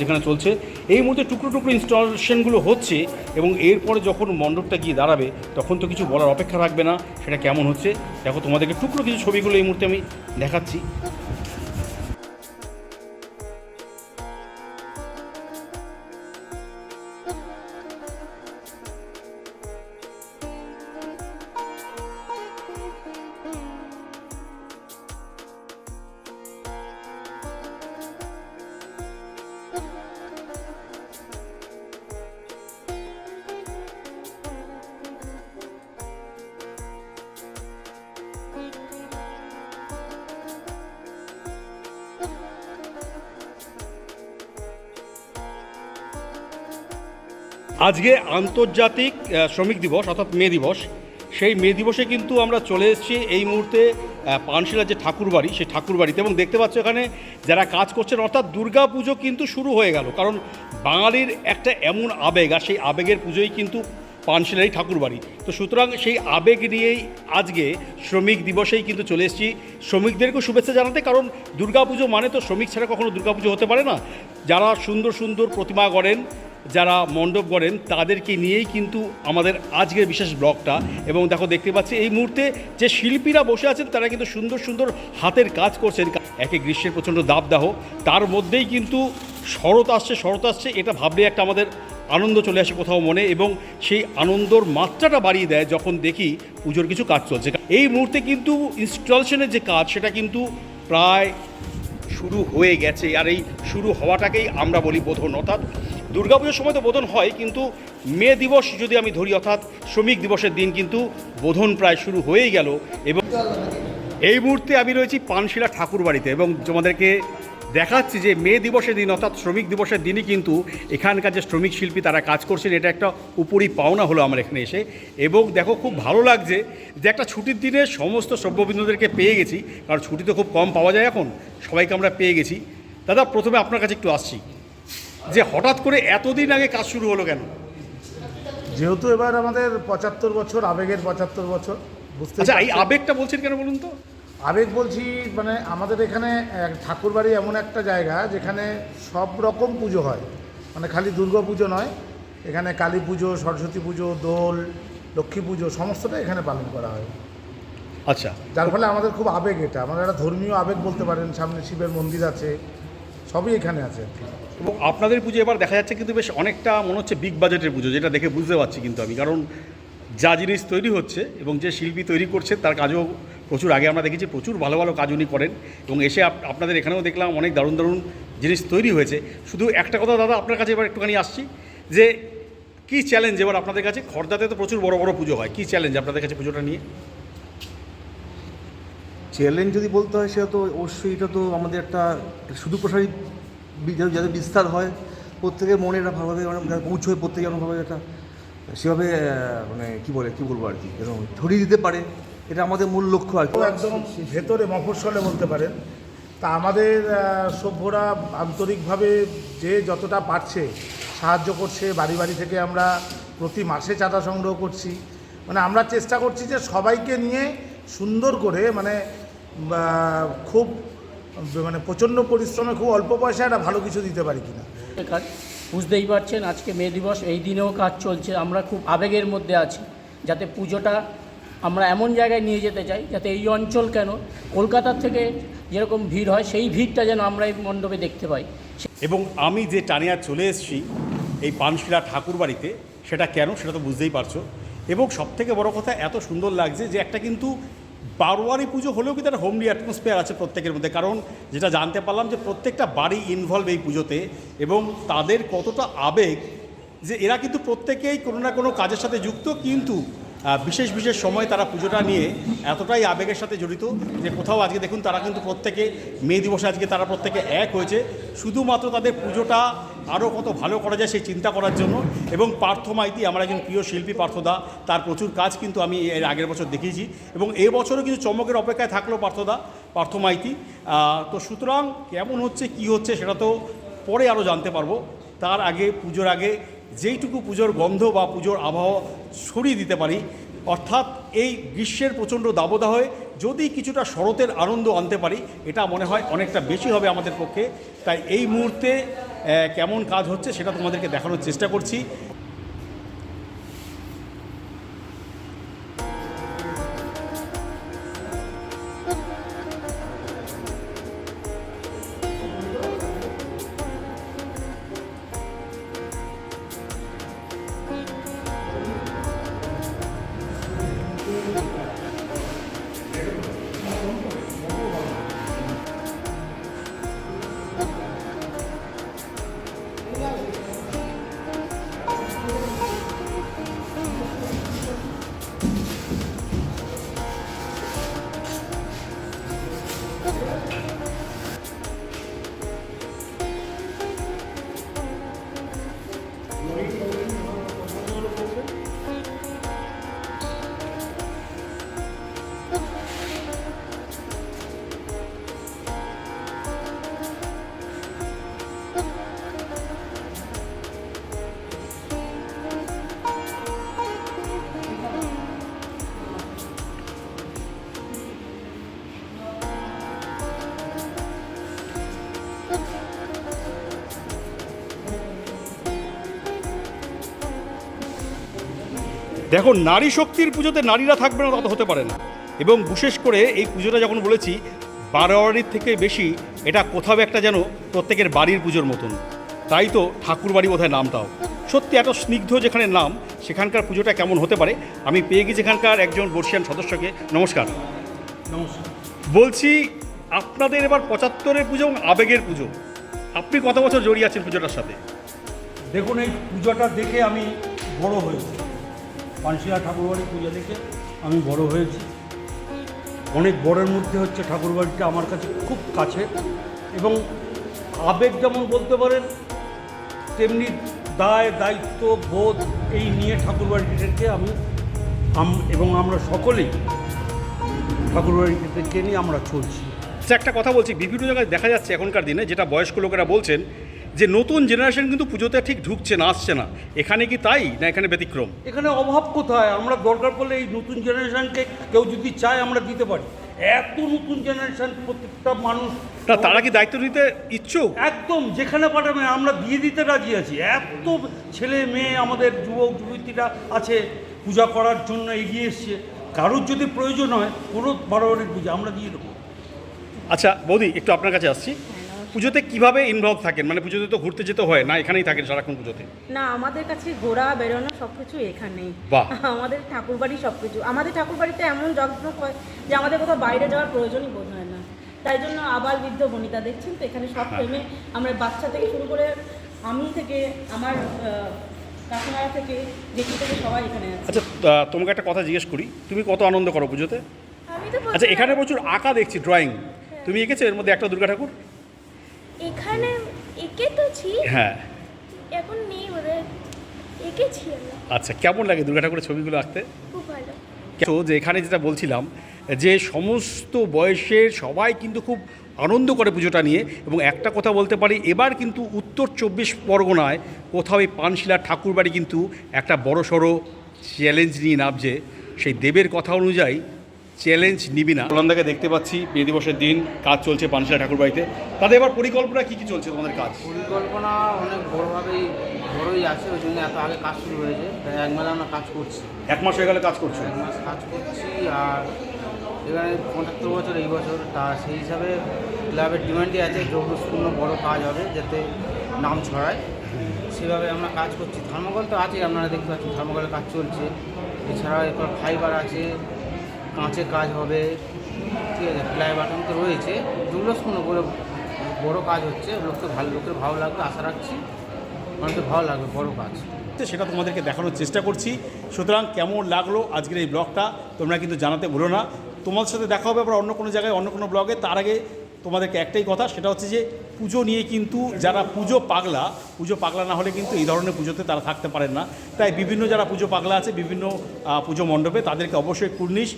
যেখানে চলছে। এই মুহূর্তে টুকরো টুকরো ইনস্টলেশনগুলো হচ্ছে এবং এরপরে যখন মণ্ডপটা গিয়ে দাঁড়াবে, তখন তো কিছু বলার অপেক্ষা রাখবে না, সেটা কেমন হচ্ছে? দেখো তোমাদেরকে টুকরো কিছু ছবিগুলো এই মুহূর্তে আমি দেখাচ্ছি। আজকে আন্তর্জাতিক শ্রমিক দিবস, অর্থাৎ মে দিবস। সেই মে দিবসে কিন্তু আমরা চলে এসেছি এই মুহূর্তে পানশিলার যে ঠাকুরবাড়ি, সেই ঠাকুরবাড়িতে। এবং দেখতে পাচ্ছ এখানে যারা কাজ করছেন, অর্থাৎ দুর্গা পুজো কিন্তু শুরু হয়ে গেল। কারণ বাঙালির একটা এমন আবেগ, আর সেই আবেগের পুজোই কিন্তু পানশিলারই ঠাকুরবাড়ি। তো সুতরাং সেই আবেগ নিয়েই আজকে শ্রমিক দিবসেই কিন্তু চলে এসেছি। শ্রমিকদেরকেও শুভেচ্ছা জানাতে, কারণ দুর্গাপুজো মানে তো শ্রমিক ছাড়া কখনো দুর্গাপুজো হতে পারে না। যারা সুন্দর সুন্দর প্রতিমা গড়েন, যারা মণ্ডপ গড়েন, তাদেরকে নিয়েই কিন্তু আমাদের আজকের বিশেষ ব্লগটা। এবং দেখো, দেখতে পাচ্ছি এই মুহূর্তে যে শিল্পীরা বসে আছেন, তারা কিন্তু সুন্দর সুন্দর হাতের কাজ করছেন। একে গ্রীষ্মের প্রচণ্ড দাবদাহ, তার মধ্যেই কিন্তু শরৎ আসছে শরৎ আসছে, এটা ভাবলে একটা আমাদের আনন্দ চলে আসে কোথাও মনে এবং সেই আনন্দর মাত্রাটা বাড়িয়ে দেয় যখন দেখি পুজোর কিছু কাজ চলছে। এই মুহূর্তে কিন্তু ইনস্টলেশনের যে কাজ, সেটা কিন্তু প্রায় শুরু হয়ে গেছে। আর এই শুরু হওয়াটাকেই আমরা বলি বোধন। অর্থাৎ দুর্গাপুজোর সময় তো বোধন হয়, কিন্তু মে দিবস যদি আমি ধরি, অর্থাৎ শ্রমিক দিবসের দিন কিন্তু বোধন প্রায় শুরু হয়েই গেল। এবং এই মুহূর্তে আমি রয়েছি পানশিলা ঠাকুর বাড়িতে এবং তোমাদেরকে দেখাচ্ছি যে মে দিবসের দিন অর্থাৎ শ্রমিক দিবসের দিনই কিন্তু এখানকার যে শ্রমিক শিল্পী তারা কাজ করছেন এটা একটা উপরই পাওনা হলো আমার এখানে এসে। এবং দেখো খুব ভালো লাগছে যে একটা ছুটির দিনে সমস্ত সভ্যবিন্দুদেরকে পেয়ে গেছি কারণ ছুটি তো খুব কম পাওয়া যায় এখন সবাইকে আমরা পেয়ে গেছি। দাদা প্রথমে আপনার কাছে একটু আসছি। যে হঠাৎ করে এতদিন আগে কাজ শুরু হলো কেন? যেহেতু এবার আমাদের পঁচাত্তর বছর আবেগের পঁচাত্তর বছর বুঝতে আচ্ছা এই আবেগটা বলছেন কেন বলুন তো? আবেগ বলছি মানে আমাদের এখানে ঠাকুরবাড়ি এমন একটা জায়গা যেখানে সব রকম পুজো হয়। মানে খালি দুর্গা পুজো নয় এখানে কালী পুজো সরস্বতী পুজো দোল লক্ষ্মী পুজো সমস্তটা এখানে পালন করা হয়। আচ্ছা। যার ফলে আমাদের খুব আবেগ এটা। আমাদের একটা ধর্মীয় আবেগ বলতে পারেন সামনে শিবের মন্দির আছে সবই এখানে আছে আর কি। এবং আপনাদের পুজো এবার দেখা যাচ্ছে কিন্তু বেশ অনেকটা মনে হচ্ছে বিগ বাজেটের পুজো যেটা দেখে বুঝতে পারছি কিন্তু আমি। কারণ যা জিনিস তৈরি হচ্ছে এবং যে শিল্পী তৈরি করছে তার কাজও প্রচুর, আগে আমরা দেখেছি প্রচুর ভালো ভালো কাজ উনি করেন এবং এসে আপ- আপনাদের এখানেও দেখলাম অনেক দারুণ দারুণ জিনিস তৈরি হয়েছে। শুধু একটা কথা দাদা, আপনার কাছে এবার একটুখানি আসছি যে, কী চ্যালেঞ্জ এবার আপনাদের কাছে? খর্দাতে তো প্রচুর বড় বড় পুজো হয়, কী চ্যালেঞ্জ আপনাদের কাছে পুজোটা নিয়ে? চ্যালেঞ্জ যদি বলতে হয়, সেটা তো অবশ্যই, এটা তো আমাদের একটা শুধু প্রসারী বি- যাতে যাতে বিস্তার হয়, প্রত্যেকের মনে এটা ভালোভাবে মানে পৌঁছয় প্রত্যেকে যেন ভাবে এটা সেভাবে মানে কী বলে, কী বলব আর কি, যেন ছড়িয়ে দিতে পারে। এটা আমাদের মূল লক্ষ্য আর একদম ভেতরে মফস্বলে বলতে পারেন তা আমাদের সভ্যরা আন্তরিকভাবে যে যতটা পারছে সাহায্য করছে বাড়ি বাড়ি থেকে আমরা প্রতি মাসে চাঁদা সংগ্রহ করছি। মানে আমরা চেষ্টা করছি যে সবাইকে নিয়ে সুন্দর করে মানে খুব মানে প্রচণ্ড পরিশ্রমে খুব অল্প পয়সায় একটা ভালো কিছু দিতে পারি কিনা। কাজ বুঝতেই পারছেন আজকে মে দিবস এই দিনেও কাজ চলছে। আমরা খুব আবেগের মধ্যে আছি যাতে পুজোটা আমরা এমন জায়গায় নিয়ে যেতে চাই যাতে এই অঞ্চল কেন কলকাতার থেকে যেরকম ভিড় হয়, সেই ভিড়টা যেন আমরা এই মণ্ডপে দেখতে পাই। এবং আমি যে টানিয়া চলে এসেছি এই পানশিলা ঠাকুর বাড়িতে সেটা কেন সেটা তো বুঝতেই পারছ। এবং সবথেকে বড় কথা, এত সুন্দর লাগছে যে একটা কিন্তু বারোয়ারি পুজো হলেও কিন্তু একটা হোমলি অ্যাটমসফিয়ার আছে প্রত্যেকের মধ্যে। কারণ যেটা জানতে পারলাম যে প্রত্যেকটা বাড়ি ইনভলভ এই পুজোতে এবং তাদের কতটা আবেগ যে এরা কিন্তু প্রত্যেকেই কোনো না কোনো কাজের সাথে যুক্ত, কিন্তু বিশেষ বিশেষ সময় তারা পুজোটা নিয়ে এতটাই আবেগের সাথে জড়িত যে কোথাও আজকে দেখুন তারা কিন্তু প্রত্যেকে মে দিবসে আজকে তারা প্রত্যেকে এক হয়েছে। শুধুমাত্র তাদের পুজোটা আরও কত ভালো করা যায় সেই চিন্তা করার জন্য এবং পার্থ মাইতি, আমার একজন প্রিয় শিল্পী পার্থদা তার প্রচুর কাজ কিন্তু আমি এর আগের বছর দেখিয়েছি এবং এই বছরও কিছু চমকের অপেক্ষায় থাকল পার্থদা পার্থ মাইতি। তো সুতরাং কেমন হচ্ছে, কি হচ্ছে সেটা তো পরে আরও জানতে পারব। তার আগে, পুজোর আগে যেইটুকু পুজোর গন্ধ বা পুজোর আবহাওয়া ছড়িয়ে দিতে পারি, অর্থাৎ এই গ্রীষ্মের প্রচণ্ড দাবদাহে যদি কিছুটা শরতের আনন্দ আনতে পারি, এটা মনে হয় অনেকটা বেশি হবে আমাদের পক্ষে। তাই এই মুহূর্তে কেমন কাজ হচ্ছে সেটা তোমাদেরকে দেখানোর চেষ্টা করছি। দেখো নারী শক্তির পুজোতে নারীরা থাকবে না তত হতে পারে না। এবং বিশেষ করে এই পুজোটা যখন বলেছি বারোয়ারির থেকে বেশি এটা কোথাও একটা যেন প্রত্যেকের বাড়ির পুজোর মতন। তাই তো ঠাকুর বাড়ি বোধহয় নামটাও। সত্যি এত স্নিগ্ধ যেখানে নাম সেখানকার পুজোটা কেমন হতে পারে? আমি পেয়ে গেছি এখানকার একজন বর্ষিয়ান সদস্যকে। নমস্কার। নমস্কার। বলছি আপনাদের এবার পঁচাত্তরের পুজো এবং আবেগের পুজো। আপনি কত বছর জড়িয়ে আছেন পুজোটার সাথে? দেখুন এই পুজোটা দেখে আমি বড় হয়েছি। পানশিয়া ঠাকুরবাড়ির পুজো দেখে আমি বড় হয়েছি। অনেক বড়ের মধ্যে হচ্ছে ঠাকুরবাড়িটা আমার কাছে খুব কাছে এবং আবেগ যেমন বলতে পারেন, তেমনি দায়, দায়িত্ব, বোধ এই নিয়ে ঠাকুরবাড়িটাকে আমি এবং আমরা সকলেই ঠাকুরবাড়িটাকে নিয়ে আমরা চলছি। আচ্ছা একটা কথা বলছি। বিভিন্ন জায়গায় দেখা যাচ্ছে এখনকার দিনে যেটা বয়স্ক লোকেরা বলছেন যে নতুন জেনারেশন কিন্তু পুজোতে ঠিক ঢুকছে না আসছে না। এখানে কি তাই না এখানে ব্যতিক্রম? এখানে অভাব কোথায়? আমরা দরকার পড়লে এই নতুন জেনারেশনকে কেউ যদি চায় আমরা দিতে পারি। এত নতুন জেনারেশন প্রত্যেকটা মানুষ না তারা কি দায়িত্ব নিতে ইচ্ছুক? একদম যেখানে পাঠাবে আমরা দিয়ে দিতে রাজি আছি। এত ছেলে মেয়ে আমাদের যুবক যুবতীরা আছে পূজা করার জন্য এগিয়ে এসছে। কারোর যদি প্রয়োজন হয় কোনো বারোয়ারির পূজা আমরা দিয়ে দেবো। আচ্ছা বৌদি একটু আপনার কাছে আসছি। পুজোতে কীভাবে ইনভলভ থাকেন? মানে পুজোতে তো ঘুরতে যেতে হয় না এখানেই থাকেন সারাক্ষণ পুজোতে? না আমাদের কাছে ঘোরা বেরোনো সব কিছু এখানেই। বাহ। আমাদের ঠাকুরবাড়ি সব কিছু আমাদের ঠাকুরবাড়িতে এমন যত্ন হয় যে আমাদের কোথাও বাইরে যাওয়ার প্রয়োজনই বোধ হয় না। তাই জন্য আবার বৃদ্ধ বনিতা দেখছেন তো এখানে সব প্রেমে আমরা বাচ্চা থেকে শুরু করে আমি থেকে আমার কাকিমারা থেকে জেঠি থেকে সবাই এখানে আছে। আচ্ছা তোমাকে একটা কথা জিজ্ঞেস করি তুমি কত আনন্দ করো পুজোতে? আচ্ছা এখানে প্রচুর আঁকা দেখছি ড্রয়িং তুমি এঁকেছো এর মধ্যে একটা দুর্গা ঠাকুর? এখানে এঁকেতেছি হ্যাঁ। এখন নেই বোধহয় এঁকেছি আমরা। আচ্ছা কেমন লাগে দুর্গা ঠাকুরের ছবিগুলো আঁকতে? খুব ভালো। তো যে এখানে যেটা বলছিলাম যে সমস্ত বয়সের সবাই কিন্তু খুব আনন্দ করে পুজোটা নিয়ে এবং একটা কথা বলতে পারি এবার কিন্তু উত্তর চব্বিশ পরগনায় কোথাও এই পানশিলার ঠাকুরবাড়ি কিন্তু একটা বড় সড়ো চ্যালেঞ্জ নিয়ে নামছে। সেই দেবের কথা অনুযায়ী চ্যালেঞ্জ নিবি না। ওলান্দাকে দেখতে পাচ্ছি মে দিবসের দিন কাজ চলছে পানশিলা ঠাকুরবাড়িতে। তাদের এবার পরিকল্পনা কী কী চলছে তোমাদের কাজ? পরিকল্পনা অনেক বড়োভাবেই বড়োই আছে ওই জন্য এত আগে কাজ শুরু হয়েছে। প্রায় এক মেলা আমরা কাজ করছি। এক মাস হয়ে গেলে কাজ করছ? এক মাস কাজ করছি আর এখানে পঁচাত্তর বছর এই বছর তা সেই হিসাবে ক্লাবের ডিমান্ডই আছে জৌরসপূর্ণ বড় কাজ হবে যাতে নাম ছড়ায়। সেভাবে আমরা কাজ করছি। থার্মোকল তো আছে আপনারা দেখতে পাচ্ছেন থার্মোকলের কাজ চলছে। এছাড়া এরপর ফাইবার আছে কাঁচের কাজ হবে। ঠিক আছে প্লাই বাটন তো রয়েছে। জৌরসপূর্ণ বড় বড় কাজ হচ্ছে লোককে ভালো, লোকের ভালো লাগবে, আশা রাখছি। মানুষের ভালো লাগবে, বড় কাজ। সেটা তোমাদেরকে দেখানোর চেষ্টা করছি। সুতরাং কেমন লাগল আজকের এই ব্লগটা তোমরা কিন্তু জানাতে ভুলো না। তোমার সাথে দেখা হবে আবার অন্য কোনো জায়গায়, অন্য কোনো ব্লগে তার আগে তোমাদেরকে একটাই কথা, সেটা হচ্ছে যে, পুজো নিয়ে কিন্তু যারা পুজো পাগলা পুজো পাগলা না হলে কিন্তু এই ধরনের পুজোতে তারা থাকতে পারেন না। তাই বিভিন্ন যারা পুজো পাগলা আছে, বিভিন্ন পুজো মণ্ডপে, তাদেরকে অবশ্যই কুর্নিশ।